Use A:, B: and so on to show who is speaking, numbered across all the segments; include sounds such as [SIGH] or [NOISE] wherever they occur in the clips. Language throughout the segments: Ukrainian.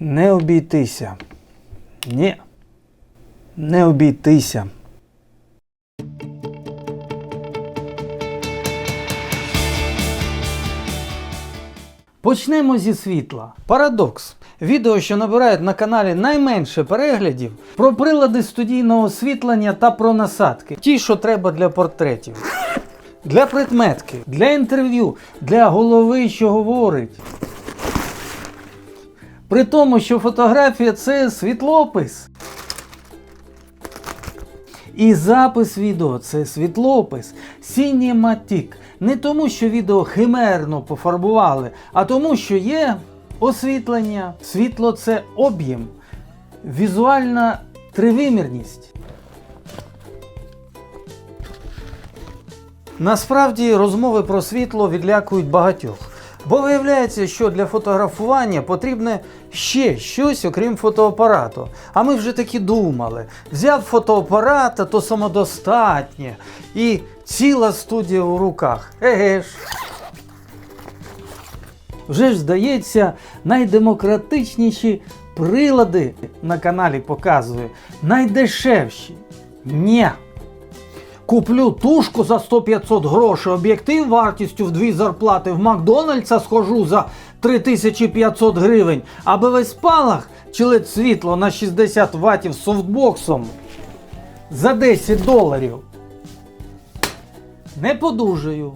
A: Не обійтися. Ні. Не обійтися. Почнемо зі світла. Парадокс. Відео, що набирають на каналі найменше переглядів, про прилади студійного освітлення та про насадки. Ті, що треба для портретів. Для предметки, для інтерв'ю, для голови, що говорить. При тому, що фотографія це світлопис. І запис відео це світлопис, сінематік. Не тому, що відео химерно пофарбували, а тому, що є освітлення. Світло це об'єм, візуальна тривимірність. Насправді розмови про світло відлякують багатьох. Бо виявляється, що для фотографування потрібне ще щось, окрім фотоапарату. А ми вже таки думали. Взяв фотоапарат, то самодостатнє. І ціла студія у руках. Еге ж. Вже ж здається, найдемократичніші прилади на каналі показую, найдешевші. Ні. Куплю тушку за 100-500 грошей, об'єктив вартістю в дві зарплати в Макдональдса схожу за 3500 гривень, аби весь спалах чи ледь світло на 60 ватів софтбоксом за 10 доларів. Не подужаю.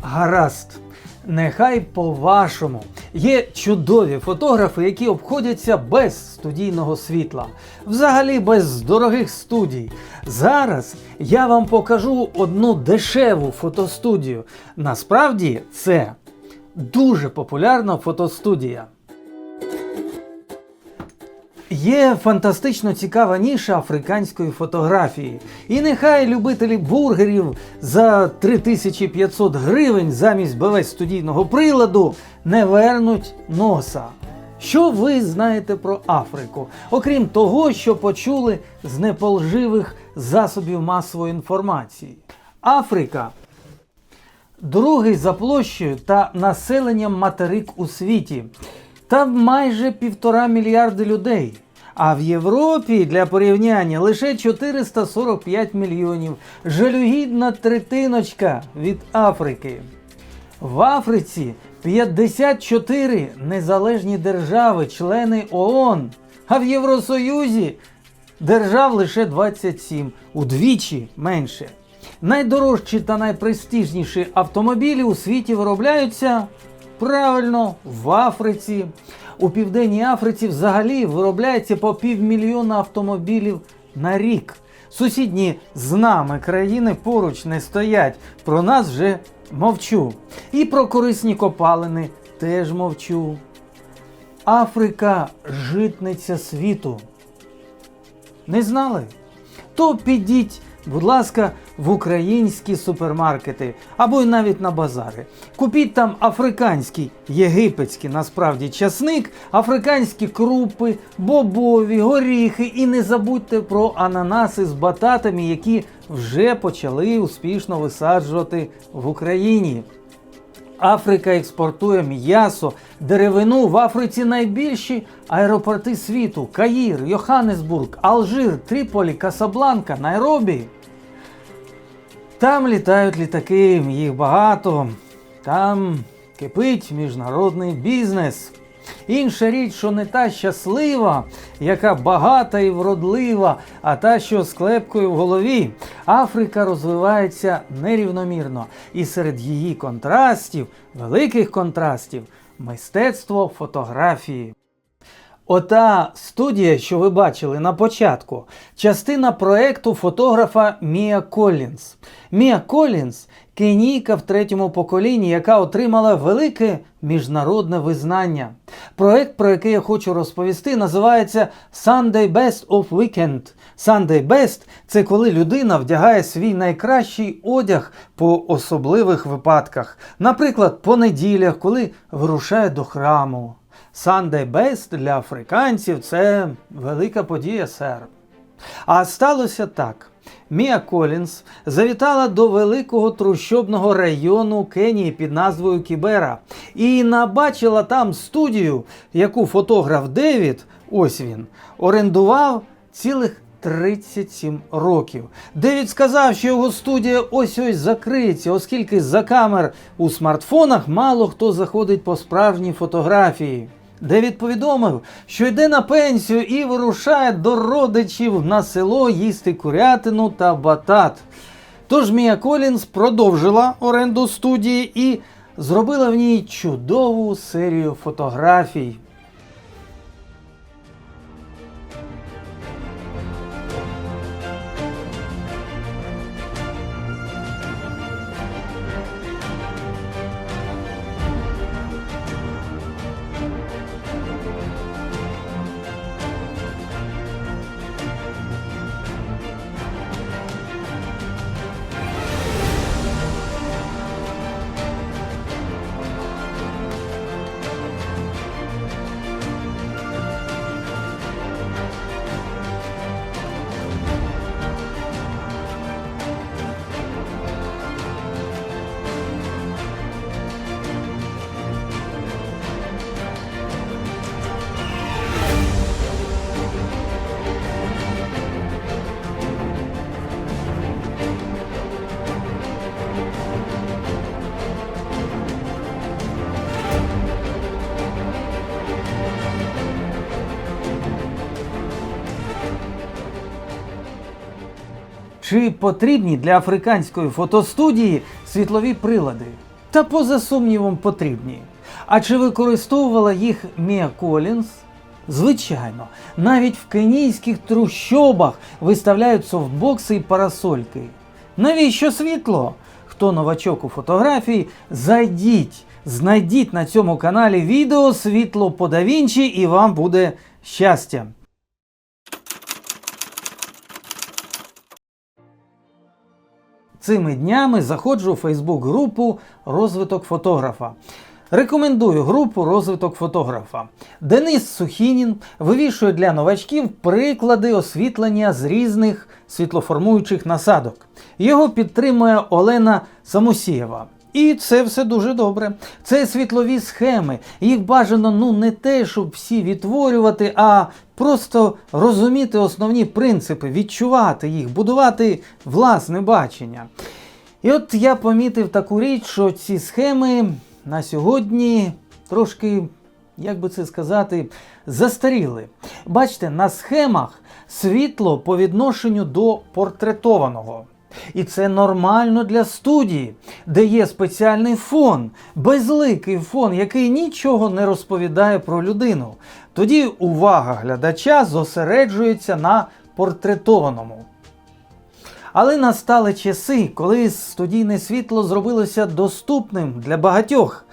A: Гаразд, нехай по-вашому. Є чудові фотографи, які обходяться без студійного світла, взагалі без дорогих студій. Зараз я вам покажу одну дешеву фотостудію. Насправді це дуже популярна фотостудія. Є фантастично цікава ніша африканської фотографії. І нехай любителі бургерів за 3500 гривень замість БВ студійного приладу не вернуть носа. Що ви знаєте про Африку? Окрім того, що почули з неполживих засобів масової інформації. Африка другий за площею та населенням материк у світі. Там майже півтора мільярди людей. А в Європі для порівняння лише 445 мільйонів. Жалюгідна третиночка від Африки. В Африці 54 незалежні держави, члени ООН. А в Євросоюзі держав лише 27, удвічі менше. Найдорожчі та найпрестижніші автомобілі у світі виробляються правильно в Африці. У Південній Африці взагалі виробляється по півмільйона автомобілів на рік. Сусідні з нами країни поруч не стоять. Про нас вже мовчу. І про корисні копалини теж мовчу. Африка житниця світу. Не знали? То підіть, будь ласка, в українські супермаркети або й навіть на базари. Купіть там африканський, єгипетський насправді часник, африканські крупи, бобові, горіхи і не забудьте про ананаси з бататами, які вже почали успішно висаджувати в Україні. Африка експортує м'ясо, деревину в Африці найбільші аеропорти світу: Каїр, Йоханнесбург, Алжир, Тріполі, Касабланка, Найробі. Там літають літаки, їх багато. Там кипить міжнародний бізнес. Інша річ, що не та щаслива, яка багата і вродлива, а та, що з клепкою в голові. Африка розвивається нерівномірно. І серед її контрастів, великих контрастів, мистецтво фотографії. Ота студія, що ви бачили на початку, частина проекту фотографа Мія Коллінс. Мія Коллінс кенійка в третьому поколінні, яка отримала велике міжнародне визнання. Проект, про який я хочу розповісти, називається Sunday Best of Weekend. Sunday Best – це коли людина вдягає свій найкращий одяг по особливих випадках. Наприклад, по неділях, коли вирушає до храму. Sunday Best для африканців це велика подія, сер. А сталося так. Мія Колінс завітала до великого трущобного району Кенії під назвою Кібера і набачила там студію, яку фотограф Девід, ось він, орендував цілих 37 років. Девід сказав, що його студія ось ось закриється, оскільки за камер у смартфонах мало хто заходить по справжній фотографії. Девід повідомив, що йде на пенсію і вирушає до родичів на село їсти курятину та батат. Тож Мія Колінс продовжила оренду студії і зробила в ній чудову серію фотографій. Чи потрібні для африканської фотостудії світлові прилади? Та поза сумнівом потрібні. А чи використовувала їх Мія Колінс? Звичайно, навіть в кенійських трущобах виставляють софтбокси і парасольки. Навіщо світло? Хто новачок у фотографії, зайдіть, знайдіть на цьому каналі відео світло по да Вінчі і вам буде щастя. Цими днями заходжу у Фейсбук-групу Розвиток фотографа. Рекомендую групу Розвиток фотографа. Денис Сухінін вивішує для новачків приклади освітлення з різних світлоформуючих насадок. Його підтримує Олена Самусієва. І це все дуже добре. Це світлові схеми. Їх бажано ну не те, щоб всі відтворювати, а просто розуміти основні принципи, відчувати їх, будувати власне бачення. І от я помітив таку річ, що ці схеми на сьогодні трошки, як би це сказати, застаріли. Бачите, на схемах світло по відношенню до портретованого. І це нормально для студії, де є спеціальний фон, безликий фон, який нічого не розповідає про людину. Тоді увага глядача зосереджується на портретованому. Але настали часи, коли студійне світло зробилося доступним для багатьох.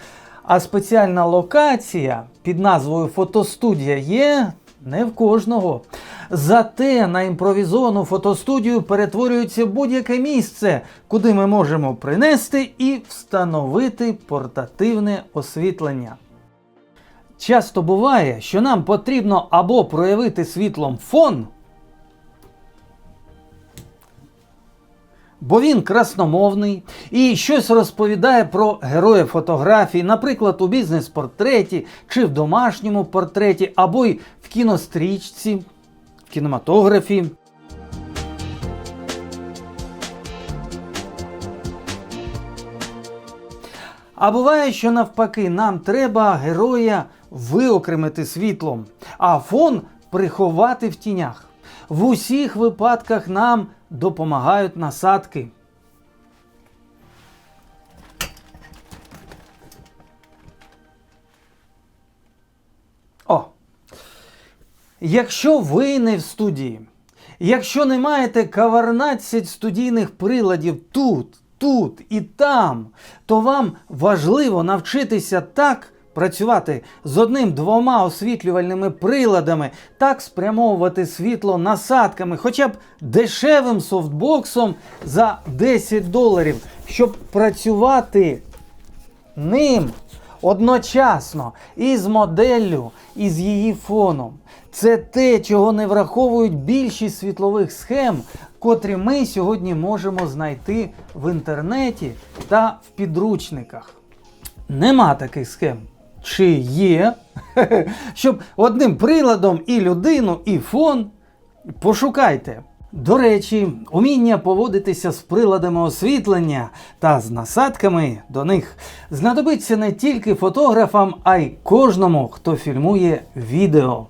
A: А спеціальна локація під назвою Фотостудія є не в кожного. Зате на імпровізовану фотостудію перетворюється будь-яке місце, куди ми можемо принести і встановити портативне освітлення. Часто буває, що нам потрібно або проявити світлом фон, бо він красномовний і щось розповідає про героя фотографії, наприклад, у бізнес-портреті чи в домашньому портреті, або й в кінострічці, в кінематографі. А буває, що навпаки, нам треба героя виокремити світлом, а фон приховати в тінях. В усіх випадках нам допомагають насадки. О! Якщо ви не в студії, якщо не маєте кавернадцять студійних приладів тут, тут і там, то вам важливо навчитися так працювати з одним-двома освітлювальними приладами, так спрямовувати світло насадками, хоча б дешевим софтбоксом за 10 доларів, щоб працювати ним одночасно і з моделлю, і з її фоном. Це те, чого не враховують більшість світлових схем, котрі ми сьогодні можемо знайти в інтернеті та в підручниках. Нема таких схем. Чи є? [LAUGHS] Щоб одним приладом і людину, і фон пошукайте. До речі, уміння поводитися з приладами освітлення та з насадками до них знадобиться не тільки фотографам, а й кожному, хто фільмує відео.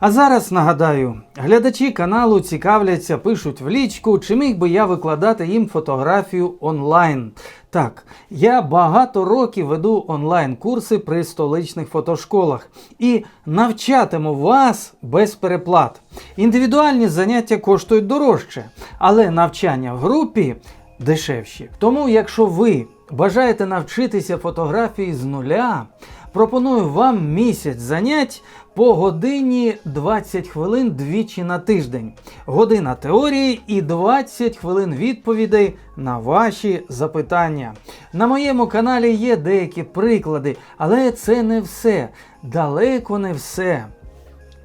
A: А зараз нагадаю, глядачі каналу цікавляться, пишуть в лічку, чи міг би я викладати їм фотографію онлайн. Так, я багато років веду онлайн-курси при столичних фотошколах і навчатиму вас без переплат. Індивідуальні заняття коштують дорожче, але навчання в групі дешевші. Тому, якщо ви бажаєте навчитися фотографії з нуля, пропоную вам місяць занять по годині 20 хвилин двічі на тиждень. Година теорії і 20 хвилин відповідей на ваші запитання. На моєму каналі є деякі приклади, але це не все. Далеко не все.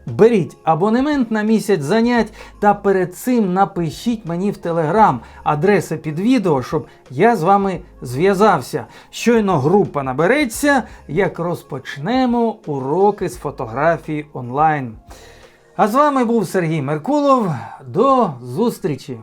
A: Беріть абонемент на місяць занять та перед цим напишіть мені в телеграм адреси під відео, щоб я з вами зв'язався. Щойно група набереться, як розпочнемо уроки з фотографії онлайн. А з вами був Сергій Меркулов. До зустрічі!